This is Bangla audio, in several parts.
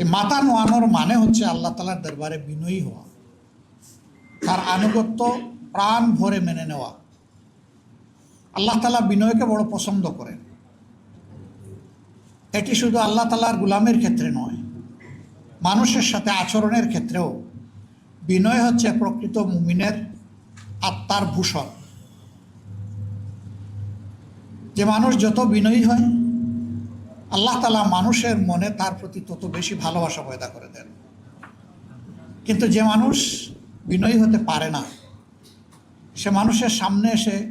এই মাথা নোয়ানোর মানে হচ্ছে আল্লাহ তালার দরবারে বিনয়ী হওয়া। তার আনুগত্য প্রাণ ভরে মেনে নেওয়া। আল্লাহ তালা বিনয়কে বড় পছন্দ করেন। এটি শুধু আল্লাহ তালার গুলামের ক্ষেত্রে নয়, মানুষের সাথে আচরণের ক্ষেত্রেও। বিনয় হচ্ছে প্রকৃত মুমিনের আত্মার ভূষণ। যে মানুষ যত বিনয়ী হয় আল্লাহ তালা মানুষের মনে তার প্রতি তত বেশি ভালোবাসা পয়দা করে দেন। কিন্তু যে মানুষ বিনয়ী হতে পারে না, সে মানুষের সামনে এসে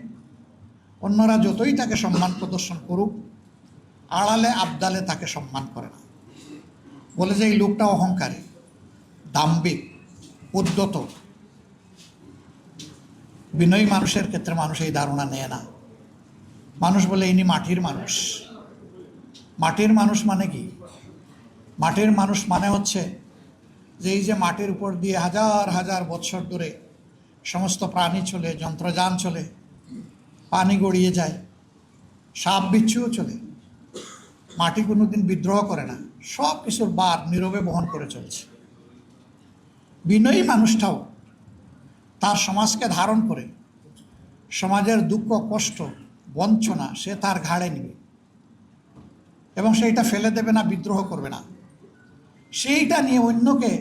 অন্যরা যতই তাকে সম্মান প্রদর্শন করুক, আড়ালে আবদালে তাকে সম্মান করে না। বলে যে এই লোকটা অহংকারী দাম্বিক উদ্যত। বিনয়ী মানুষের ক্ষেত্রে মানুষ এই ধারণা নেয় না। মানুষ বলে ইনি মাটির মানুষ। মাটির মানুষ মানে কি? মাটির মানুষ মানে হচ্ছে যে এই যে মাটির উপর দিয়ে হাজার হাজার বছর ধরে সমস্ত প্রাণী চলে, যন্ত্রযান চলে, পানি গড়িয়ে যায়, সাপ বিচ্ছুও চলে। মাটি কোনো দিন বিদ্রোহ করে না, সব কিছুর বার নীরবে বহন করে চলছে। বিনয়ী মানুষটাও তার সমাজকে ধারণ করে, সমাজের দুঃখ, কষ্ট, বঞ্চনা সে তার ঘাড়ে নিবে। এবং সেইটা ফেলে দেবে না, বিদ্রোহ করবে না। সেইটা নিয়ে অন্যকে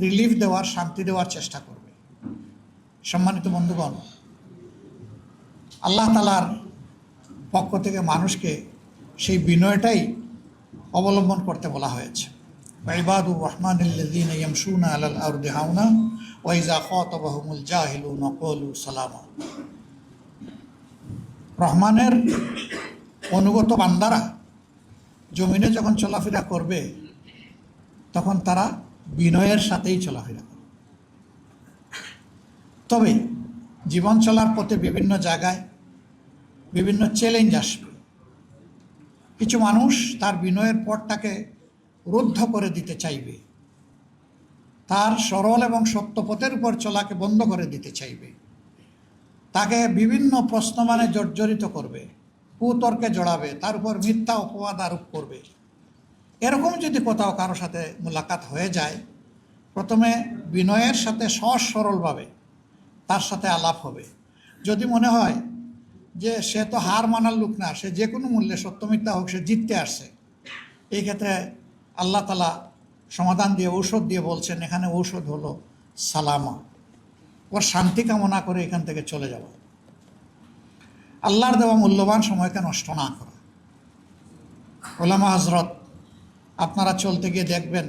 রিলিফ দেওয়ার, শান্তি দেওয়ার চেষ্টা করবে। সম্মানিত বন্ধুগণ, আল্লাহ তালার পক্ষ থেকে মানুষকে সেই বিনয়টাই অবলম্বন করতে বলা হয়েছে। ইবাদুর রহমান সালামা। রহমানের অনুগত বান্দারা জমিনে যখন চলাফেরা করবে, তখন তারা বিনয়ের সাথেই চলাফেরা করবে। তবে জীবন চলার পথে বিভিন্ন জায়গায় বিভিন্ন চ্যালেঞ্জ আসবে। কিছু মানুষ তার বিনয়ের পথটাকে রুদ্ধ করে দিতে চাইবে। তার সরল এবং সত্য পথের উপর চলাকে বন্ধ করে দিতে চাইবে। তাকে বিভিন্ন প্রশ্ন মানে জর্জরিত করবে। কুতর্কে জড়াবে, তার উপর মিথ্যা অপবাদ আরোপ করবে। এরকম যদি কোথাও কারও সাথে মোলাকাত হয়ে যায়, প্রথমে বিনয়ের সাথে সহজ সরলভাবে তার সাথে আলাপ হবে। যদি মনে হয় যে সে তো হার মানার লোক না, সে যে কোনো মূল্যে সত্য মিথ্যা হোক, সে জিততে আসছে। এই ক্ষেত্রে আল্লাহ তালা সমাধান দিয়ে, ঔষধ দিয়ে বলছেন, এখানে ঔষধ হলো সালামা। ওর শান্তি কামনা করে এখান থেকে চলে যাওয়া। আল্লাহর দেওয়া মূল্যবান সময়কে নষ্ট না করা। ওলামা হজরত আপনারা চলতে গিয়ে দেখবেন,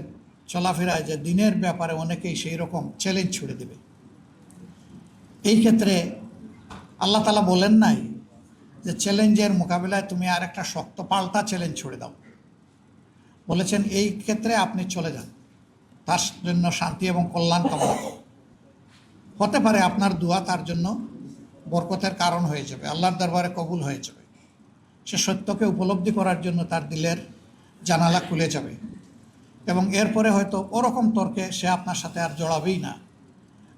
চলাফেরায় যে দিনের ব্যাপারে অনেকেই সেই রকম চ্যালেঞ্জ ছুড়ে দেবে। এই ক্ষেত্রে আল্লাহ তালা বলেন নাই যে চ্যালেঞ্জের মোকাবিলায় তুমি আর একটা শক্ত পাল্টা চ্যালেঞ্জ ছুড়ে দাও। বলেছেন, এই ক্ষেত্রে আপনি চলে যান। তার জন্য শান্তি এবং কল্যাণ কামনা হতে পারে আপনার দোয়া তার জন্য বরকতের কারণ হয়ে যাবে, আল্লাহর দরবারে কবুল হয়ে যাবে। সে সত্যকে উপলব্ধি করার জন্য তার দিলের জানালা খুলে যাবে। এবং এরপরে হয়তো ওরকম তর্কে সে আপনার সাথে আর জড়াবেই না।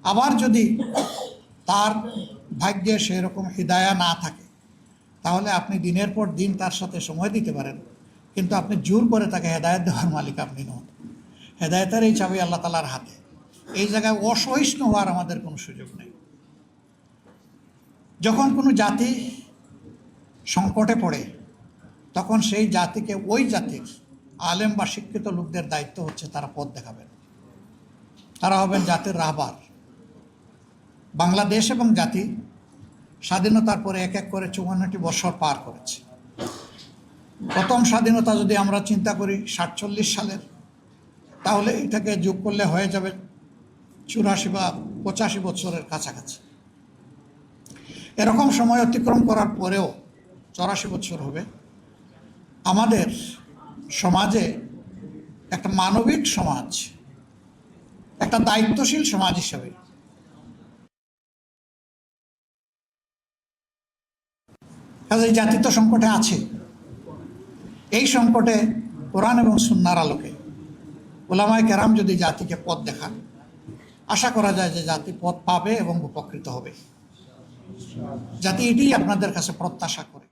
আবার যদি তার ভাগ্যে সেরকম হৃদয়া না থাকে, তাহলে আপনি দিনের পর দিন তার সাথে সময় দিতে পারেন। কিন্তু আপনি জোর করে তাকে হেদায়ত দেওয়ার মালিক আপনি নন। হেদায়তের এই চাবি আল্লাহ তালার হাতে। এই জায়গায় অসহিষ্ণু হওয়ার আমাদের কোনো সুযোগ নেই। যখন কোনো জাতি সংকটে পড়ে, তখন সেই জাতিকে ওই জাতির আলেম বা শিক্ষিত লোকদের দায়িত্ব হচ্ছে তারা পথ দেখাবেন। তারা হবেন জাতির রাহবার। বাংলাদেশ এবং জাতি স্বাধীনতার পরে এক এক করে চুয়ান্নটি বছর পার করেছে। প্রথম স্বাধীনতা যদি আমরা চিন্তা করি সাতচল্লিশ সালের, তাহলে এটাকে যোগ করলে হয়ে যাবে চুরাশি বা পঁচাশি বছরের কাছাকাছি। এরকম সময় অতিক্রম করার পরেও চৌরাশি বছর হবে। আমাদের সমাজে একটা মানবিক সমাজ, একটা দায়িত্বশীল সমাজ হিসাবে কাজে জাতি সংকটে আছে। এই সংকটে কোরআন এবং সুন্নার আলোকে ওলামায় কেরাম যদি জাতিকে পথ দেখান, আশা করা যায় যে জাতি পথ পাবে এবং উপকৃত হবে। জাতি এটি আপনাদের কাছে প্রত্যাশা করে।